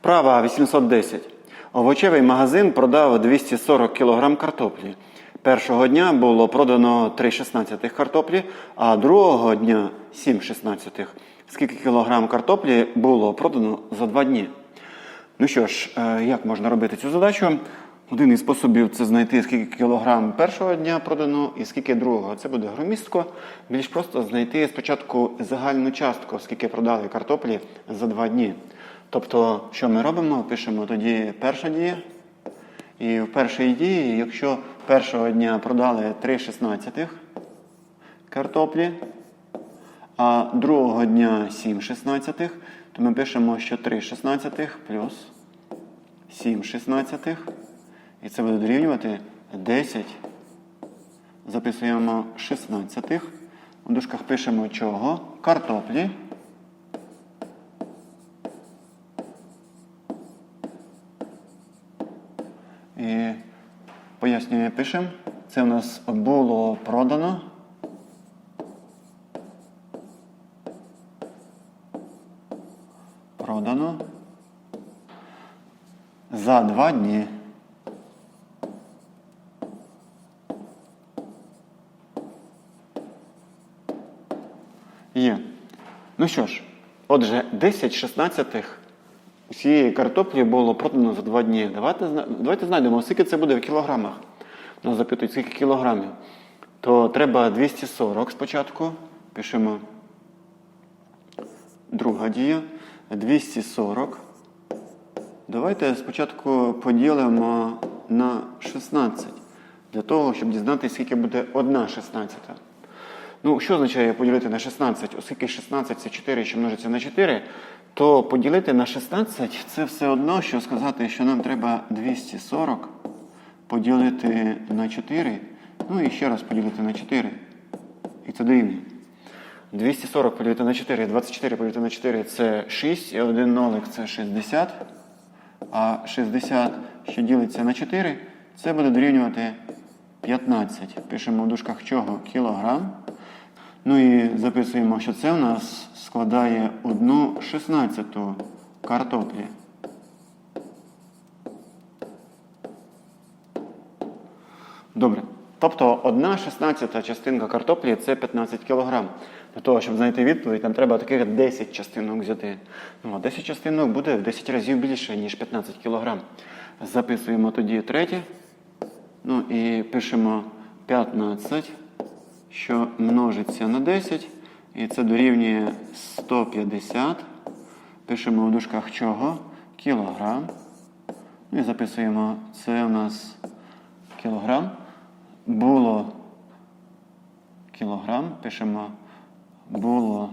Вправа 810. Овочевий магазин продав 240 кг картоплі. Першого дня було продано 3,16 картоплі, а другого дня 7,16. Скільки кілограм картоплі було продано за два дні? Ну що ж, е, як можна робити цю задачу? Один із способів це знайти, скільки кілограм першого дня продано і скільки другого. Це буде громістко. Більш просто знайти спочатку загальну частку, скільки продали картоплі за два дні. Тобто, що ми робимо? Пишемо тоді перша дія. І в першій дії, якщо першого дня продали 3,16 картоплі, а другого дня 7,16, то ми пишемо, що 3,16 плюс 7,16. І це буде дорівнювати 10. Записуємо 16. У дужках пишемо чого? Картоплі. І пояснює, пишемо. Це у нас було продано. Продано за два дні. Є. Ну що ж, отже, 10 шістнадцятих усієї картоплі було продано за два дні. Давайте, давайте знайдемо, скільки це буде в кілограмах. Нас запитують, скільки кілограмів. То треба 240 спочатку. Пишемо друга дія. 240. Давайте спочатку поділимо на 16. Для того, щоб дізнатися, скільки буде 1 шістнадцята. Ну, що означає поділити на 16? Оскільки 16 це 4, що множиться на 4, то поділити на 16 це все одно, що сказати, що нам треба 240 поділити на 4, ну і ще раз поділити на 4. І це дорівнює. 240 поділити на 4, 24 поділити на 4 це 6, і один нолик це 60. А 60, що ділиться на 4, це буде дорівнювати 15. Пишемо в дужках чого? Кілограм. Ну і записуємо, що це у нас складає 1 шістнадцяту картоплі. Добре. Тобто 1 шістнадцята частинка картоплі це 15 кг. Для того, щоб знайти відповідь, нам треба таких 10 частинок взяти. Ну, а 10 частинок буде в 10 разів більше, ніж 15 кг. Записуємо тоді третє. Ну і пишемо 15, що множиться на 10. І це дорівнює 150. Пишемо в дужках чого? Кілограм. Ну і записуємо, це у нас кілограм. Було кілограм. Пишемо було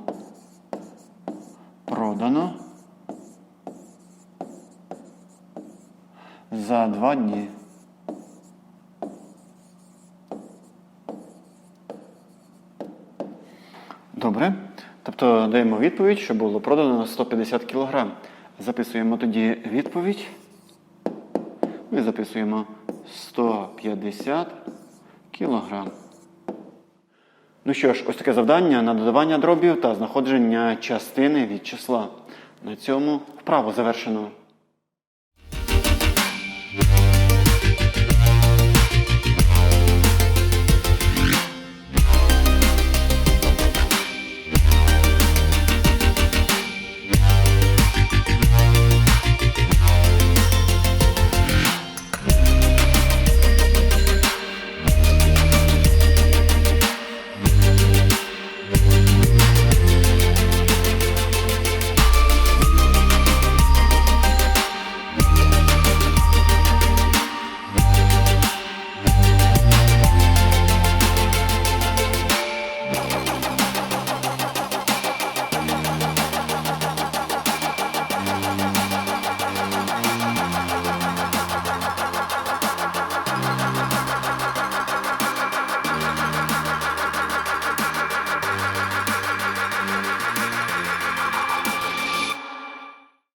продано за два дні. Добре. Тобто даємо відповідь, що було продано 150 кг. Записуємо тоді відповідь. І записуємо 150 кг. Ну що ж, ось таке завдання на додавання дробів та знаходження частини від числа. На цьому вправо завершено.